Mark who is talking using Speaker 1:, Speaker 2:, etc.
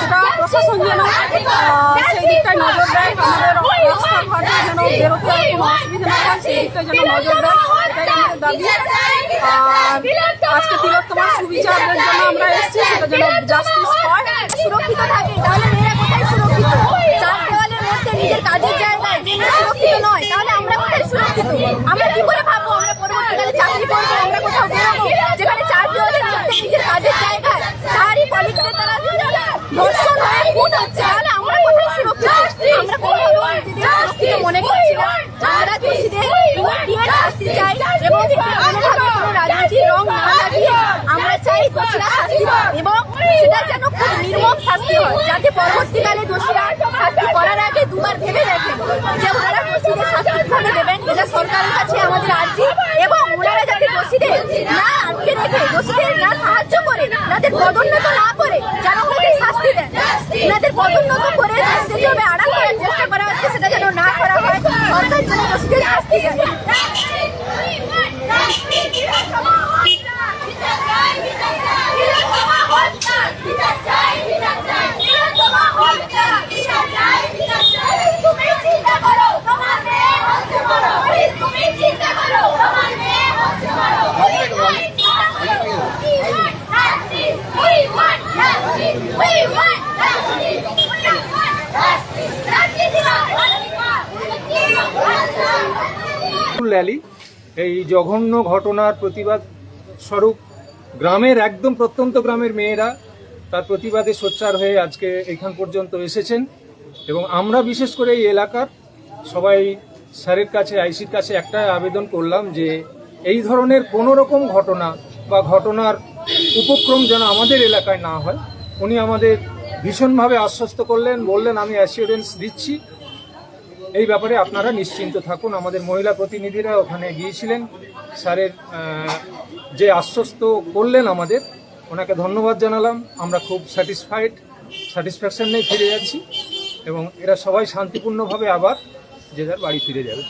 Speaker 1: সেটা প্রশাসন যেন সেই দিকটায় নজর দেয়, আমাদের রাস্তাঘাটে যেন বেরোতে কোনো অসুবিধা না হয়, সেই দিকটায় যেন নজর দেয় দাবি। আর আজকে তিলোত্তমার সুবিচারের জন্য আমরা এসেছি, সেটা যেন জাস্টিস হয়,
Speaker 2: সুরক্ষিত থাকে, তাহলে মেয়েরা কোথায় সুরক্ষিত? চার দেওয়ালের মধ্যে নিজের কাজের জায়গায় সুরক্ষিত নয়, তাহলে আমরা কোথায় সুরক্ষিত? আমরা কি করে ভাববো আমরা পরবর্তীকালে চাকরি করব আমরা কোথাও বেরোবো যেখানে চার দেওয়ালের মধ্যে নিজের কাজের জায়গায় তারই কলিগদের তারা ধর্ষণ হয়ে খুন হচ্ছে তাহলে আমরা কোথায় সুরক্ষিত আমরা কোথাও নিজেদের সুরক্ষিত মনে করছি না আমরা দোষীদের দিয়ে শাস্তি চাই এবং কোনোভাবে কোনো রাজনীতির রং না লাগিয়ে আমরা চাই এবং সেটা যেন খুব নির্মম শাস্তি হয়, যাতে পরবর্তীকালে দোষীরা শাস্তি করার আগে দুবার ভেবে দেখেন যে ওনারা দোষীদের শাস্তি দেবেন। এটা সরকারের কাছে আমাদের আর্জি এবং ওনারা যাতে দোষীদের না আটকে রেখে, দোষীদের না সাহায্য করে, তাদের পদোন্নত না করে যেন ওনাদের শাস্তি দেন, ওনাদের পদোন্নত করে যেভাবে আড়াল করার চেষ্টা করা হচ্ছে, সেটা যেন না করা হয়। সরকার যেন দোষীদের শাস্তি দেয়।
Speaker 3: র্যালি। এই জঘন্য ঘটনার প্রতিবাদ স্বরূপ গ্রামের একদম প্রত্যন্ত গ্রামের মেয়েরা তার প্রতিবাদে সোচ্চার হয়ে আজকে এখান পর্যন্ত এসেছেন এবং আমরা বিশেষ করে এই এলাকার সবাই স্যারের কাছে, আইসির কাছে একটাই আবেদন করলাম যে এই ধরনের কোনো রকম ঘটনা বা ঘটনার উপক্রম যেন আমাদের এলাকায় না হয়। উনি আমাদের ভীষণভাবে আশ্বস্ত করলেন, বললেন, আমি অ্যাসিওরেন্স দিচ্ছি। এই ব্যাপারে আপনারা নিশ্চিন্ত থাকুন। আমাদের মহিলা প্রতিনিধিরা ওখানে গিয়েছিলেন। স্যারের যে আশ্বস্ত করলেন আমাদের, ওনাকে ধন্যবাদ জানালাম। আমরা খুব স্যাটিসফাইড, স্যাটিসফ্যাকশন নিয়ে ফিরে যাচ্ছি এবং এরা সবাই শান্তিপূর্ণভাবে আবার যে যার বাড়ি ফিরে যাবে।